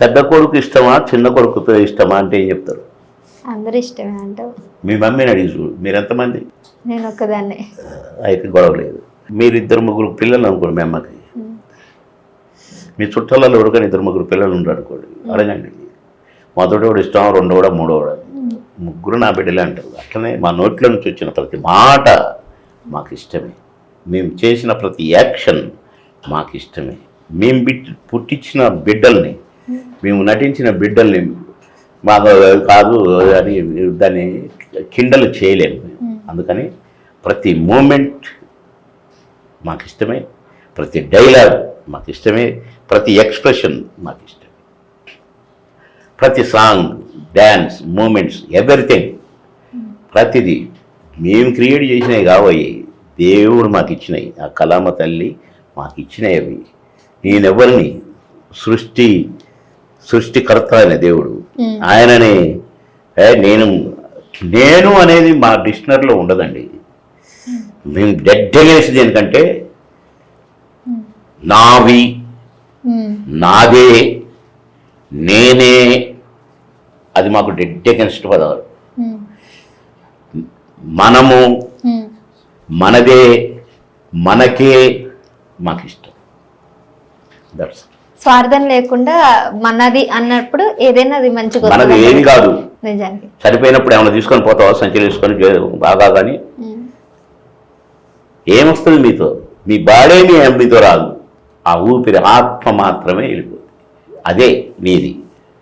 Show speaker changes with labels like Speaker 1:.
Speaker 1: పెద్ద కొడుకు ఇష్టమా చిన్న కొడుకుతో ఇష్టమా అంటే ఏం చెప్తారు?
Speaker 2: అందరు ఇష్టమే అంటావు.
Speaker 1: మీ మమ్మీని అడిగి చూడు మీరు ఎంతమంది
Speaker 2: నేను ఒక్కదాన్నే.
Speaker 1: అయితే గొడవ లేదు. మీరు ఇద్దరు ముగ్గురు పిల్లలు అనుకోండి మీ అమ్మకి. మీ చుట్టాలలో ఎవరికైనా ఇద్దరు ముగ్గురు పిల్లలు ఉండరు అనుకోండి అడగండి. మొదటోడు ఇష్టం రెండోడా మూడోడా ముగ్గురు నా బిడ్డలే అంటారు. అట్లనే మా నోట్లో నుంచి వచ్చిన ప్రతి మాట మాకు ఇష్టమే. మేము చేసిన ప్రతి యాక్షన్ మాకు ఇష్టమే. మేము బిడ్ పుట్టించిన బిడ్డల్ని మేము నటించిన బిడ్డల్ని మాకు కాదు అని దాన్ని కిండలు చేయలేము. అందుకని ప్రతి మూమెంట్ మాకు ఇష్టమే ప్రతి డైలాగ్ మాకు ఇష్టమే ప్రతి ఎక్స్ప్రెషన్ మాకు ఇష్టమే. ప్రతి సాంగ్ డ్యాన్స్ మూమెంట్స్ ఎవ్రీథింగ్ ప్రతిదీ మేము క్రియేట్ చేసినవి కావయి దేవుడు మాకు ఇచ్చినాయి ఆ కలామ తల్లి మాకు ఇచ్చినవి. అవి నేనెవరిని సృష్టి సృష్టికర్త అయిన దేవుడు. ఆయనని నేను నేను అనేది మా డిక్షనరీలో ఉండదండి. మేము డెడ్డగేసి దేనికంటే నావి నాదే నేనే అది మాకు డెడ్ అగెన్స్ట్ పదాలు. మనము మనదే మనకే మాకు ఇష్టం దట్స్
Speaker 2: స్వార్థం లేకుండా మనది అన్నప్పుడు ఏదైనా అది మంచిగా
Speaker 1: మనది ఏమి కాదు.
Speaker 2: నిజానికి
Speaker 1: చనిపోయినప్పుడు ఏమైనా తీసుకొని పోతావా? సంచులు వేసుకొని జే- బాగా కానీ? ఏమొస్తుంది మీతో? మీ బాడీ మీ మీతో రాదు. ఆ ఊపిరి ఆత్మ మాత్రమే వెళ్ళిపోతుంది. అదే నీది.